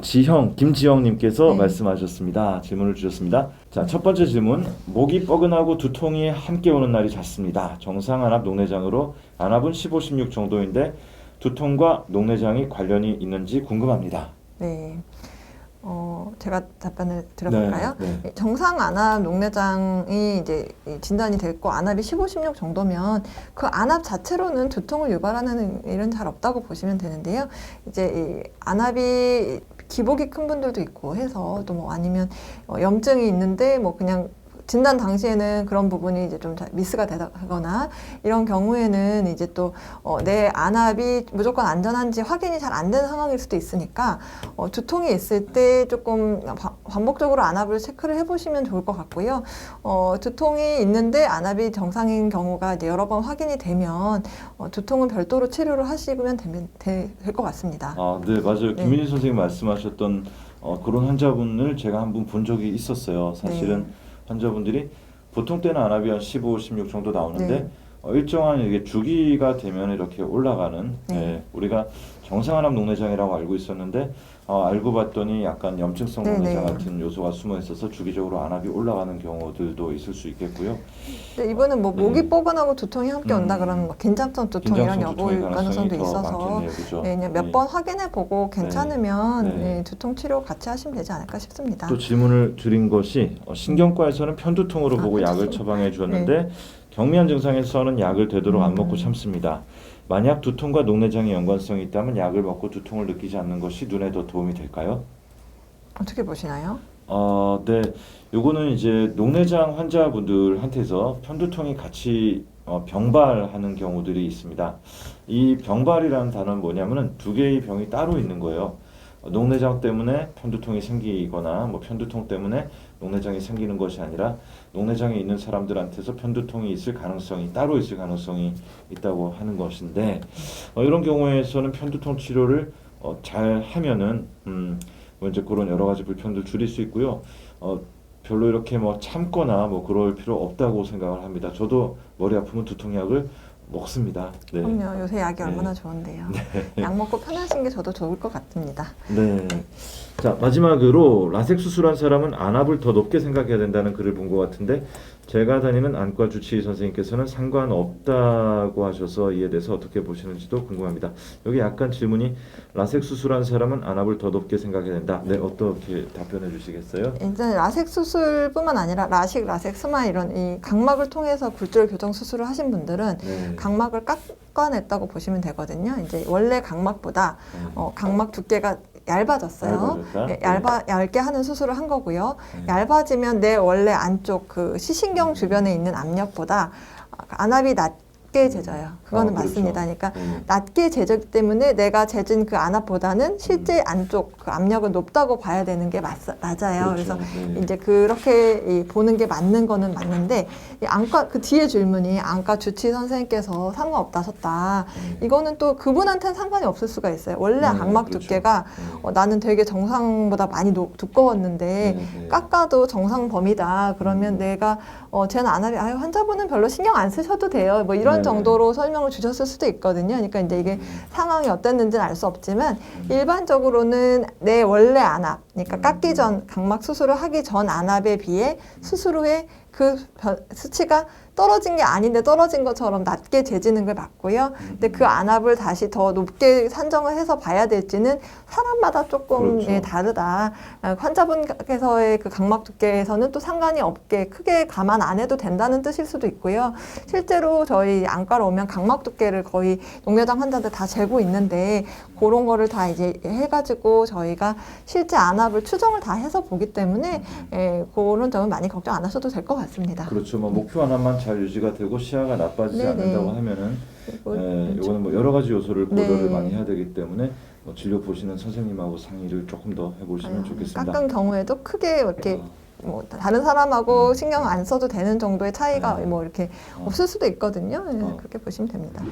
지형 김지영님께서 네. 말씀하셨습니다. 질문을 주셨습니다. 자, 첫 번째 질문. 목이 뻐근하고 두통이 함께 오는 날이 잦습니다. 정상 안압 녹내장으로 안압은 15, 16 정도인데 두통과 녹내장이 관련이 있는지 궁금합니다. 네. 어, 제가 답변을 드려볼까요? 네, 네. 정상 안압 녹내장이 이제 이 진단이 됐고 안압이 15, 16 정도면 그 안압 자체로는 두통을 유발하는 일은 잘 없다고 보시면 되는데요. 이제 이 안압이 기복이 큰 분들도 있고 해서 또 뭐 아니면 어, 염증이 있는데 뭐 그냥 진단 당시에는 그런 부분이 이제 좀 다- 미스가 되거나 이런 경우에는 이제 또 어, 내 안압이 무조건 안전한지 확인이 잘안 되는 상황일 수도 있으니까 어, 두통이 있을 때 조금 바- 반복적으로 안압을 체크를 해보시면 좋을 것 같고요. 어, 두통이 있는데 안압이 정상인 경우가 이제 여러 번 확인이 되면 어, 두통은 별도로 치료를 하시면 될 것 같습니다. 아, 네, 맞아요. 네. 김민희 선생님 말씀하셨던 어, 그런 환자분을 제가 한 분 본 적이 있었어요. 사실은 네. 환자분들이 보통 때는 안압이 한 15, 16 정도 나오는데 네. 어, 일정한 이게 주기가 되면 이렇게 올라가는 네. 예, 우리가 안압 녹내장이라고 알고 있었는데 어, 알고 봤더니 약간 염증성 네, 녹내장 네. 같은 요소가 숨어 있어서 주기적으로 안압이 올라가는 경우들도 있을 수 있겠고요. 근데 이분은 뭐 목이 네. 뻐근하고 두통이 함께 온다 음. 그러면 뭐 긴장성 두통이란 긴장성 여부 두통의 가능성이 가능성도 더 있어서 많겠네요, 그죠? 네, 그냥 네. 몇번 확인해 보고 괜찮으면 네. 네, 두통 치료 같이 하시면 되지 않을까 싶습니다. 또 질문을 드린 것이 어, 신경과에서는 편두통으로 아, 보고 약을 편두통. 처방해 주었는데 경미한 증상에서는 약을 되도록 안 먹고 참습니다. 만약 두통과 녹내장의 연관성이 있다면 약을 먹고 두통을 느끼지 않는 것이 눈에 더 도움이 될까요? 어떻게 보시나요? 어, 네. 요거는 이제 녹내장 환자분들한테서 편두통이 같이 어, 병발하는 경우들이 있습니다. 이 병발이라는 단어는 뭐냐면은 두 개의 병이 따로 있는 거예요. 어, 녹내장 때문에 편두통이 생기거나 뭐 편두통 때문에 녹내장이 생기는 것이 아니라 녹내장이 있는 사람들한테서 편두통이 있을 가능성이 따로 있을 가능성이 있다고 하는 것인데 어, 이런 경우에서는 편두통 치료를 어, 잘 하면은 음, 뭐 이제 그런 여러 가지 불편들 줄일 수 있고요. 어, 별로 이렇게 뭐 참거나 뭐 그럴 필요 없다고 생각을 합니다. 저도 머리 아프면 두통약을 먹습니다. 네. 그럼요. 요새 약이 네. 얼마나 좋은데요. 약 먹고 편하신 게 저도 좋을 것 같습니다. 네. 자 마지막으로 라섹 수술한 사람은 안압을 더 높게 생각해야 된다는 글을 본 것 같은데 제가 다니는 안과 주치의 선생님께서는 상관없다고 하셔서 이에 대해서 어떻게 보시는지도 궁금합니다. 여기 약간 질문이 라섹 수술한 사람은 안압을 더 높게 생각해야 된다. 네 어떻게 답변해 주시겠어요? 일단 라섹 수술뿐만 아니라 라식, 라섹, 스마 이런 이 각막을 통해서 굴절 교정 수술을 하신 분들은 네. 각막을 깎아냈다고 보시면 되거든요. 이제 원래 각막보다 네. 어, 각막 두께가 얇아졌어요. 예, 얇아 얇게 하는 수술을 한 거고요. 네. 얇아지면 내 원래 안쪽 그 시신경 주변에 있는 압력보다 안압이 낮 게 재져요. 그거는 아, 그렇죠. 맞습니다. 그러니까 네. 낮게 재졌기 때문에 내가 재진 그 안압보다는 실제 안쪽 그 압력은 높다고 봐야 되는 게 맞, 맞아요. 그래서 네. 이제 그렇게 이 보는 게 맞는 거는 맞는데 이 안과 그 뒤에 질문이 안과 주치 선생님께서 상관없다 하셨다. 네. 이거는 또 그분한테는 상관이 없을 수가 있어요. 원래 네, 각막 그렇죠. 두께가 네. 어, 나는 되게 정상보다 많이 노- 두꺼웠는데 네, 네. 깎아도 정상 범위다. 그러면 음. 내가 어 쟤는 안압이 아유 환자분은 별로 신경 안 쓰셔도 돼요. 뭐 이런 네, 네. 정도로 설명을 주셨을 수도 있거든요. 그러니까 이제 이게 음. 상황이 어땠는지는 알 수 없지만 일반적으로는 내 원래 안압, 그러니까 음. 깎기 전 각막 수술을 하기 전 안압에 비해 수술 후에 그 변- 수치가 떨어진 게 아닌데 떨어진 것처럼 낮게 재지는 걸 맞고요. 근데 그 안압을 다시 더 높게 산정을 해서 봐야 될지는 사람마다 조금 그렇죠. 예, 다르다. 아, 환자분께서의 그 각막 두께에서는 또 상관이 없게 크게 감안 안 해도 된다는 뜻일 수도 있고요. 실제로 저희 안과로 오면 각막 두께를 거의 녹내장 환자들 다 재고 있는데 그런 거를 다 이제 해가지고 저희가 실제 안압 을 추정을 다 해서 보기 때문에 예, 그런 점은 많이 걱정 안 하셔도 될 것 같습니다. 그렇죠. 뭐 목표 안압만 잘 유지가 되고 시야가 나빠지지 네네. 않는다고 하면은 그리고 예, 이거는 뭐 여러 가지 요소를 고려를 네. 많이 해야 되기 때문에 뭐 진료 보시는 선생님하고 상의를 조금 더 해보시면 아유, 좋겠습니다. 깎은 경우에도 크게 이렇게 어, 뭐 다른 사람하고 신경 안 써도 되는 정도의 차이가 네. 뭐 이렇게 어. 없을 수도 있거든요. 예, 어. 그렇게 보시면 됩니다.